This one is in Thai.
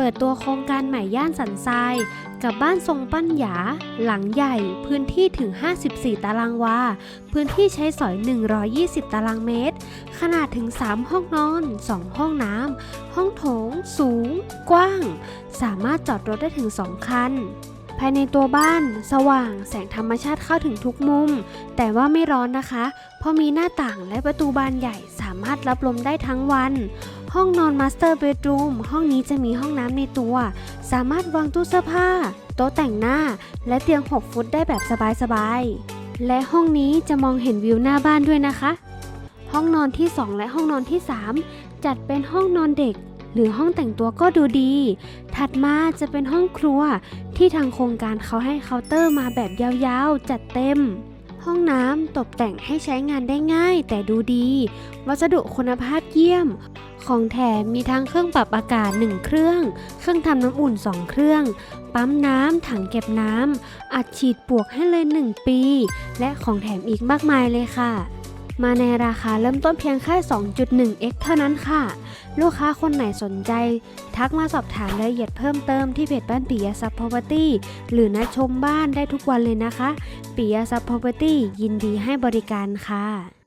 เปิดตัวโครงการใหม่ย่านสันทราย กับบ้านทรงปั้นหยา หลังใหญ่ พื้นที่ถึง 54 ตารางวา พื้นที่ใช้สอย 120 ตารางเมตร ขนาดถึง 3 ห้องนอน 2 ห้องน้ำ ห้องโถง สูง กว้าง สามารถจอดรถได้ถึง 2 คันภายในตัวบ้านสว่างแสงธรรมชาติเข้าถึงทุกมุม แต่ว่าไม่ร้อนนะคะ เพราะมีหน้าต่างและประตูบานใหญ่สามารถรับลมได้ทั้งวัน ห้องนอนมาสเตอร์เบดรูมห้องนี้จะมีห้องน้ำในตัว สามารถวางตู้เสื้อผ้า โต๊ะแต่งหน้า และเตียง 6 ฟุตได้แบบสบายๆ และห้องนี้จะมองเห็นวิวหน้าบ้านด้วยนะคะ ห้องนอนที่ 2 และห้องนอนที่ 3 จัดเป็นห้องนอนเด็ก หรือห้องแต่งตัวก็ดูดี ถัดมาจะเป็นห้องครัว ที่ทางโครงการเขาให้เคาน์เตอร์มาแบบยาวๆ จัดเต็มห้องน้ำตกแต่งให้ใช้งานได้ง่ายแต่ดูดี วัสดุคุณภาพเยี่ยม ของแถมมีทั้งเครื่องปรับอากาศ 1 เครื่อง เครื่องทำน้ำอุ่น 2 เครื่อง ปั๊มน้ำ ถังเก็บน้ำ อัดฉีดปลวกให้เลย 1 ปี และของแถมอีกมากมายเลยค่ะ มาในราคาเริ่มต้นเพียงแค่ 2.1x เท่านั้นค่ะ ลูกค้าคนไหนสนใจ ทักมาสอบถามรายละเอียดเพิ่มเติมที่เพจบ้านปิยะซับพ property หรือนัดชมบ้านได้ทุกวันเลยนะคะปิยะซับ property ยินดีให้บริการค่ะ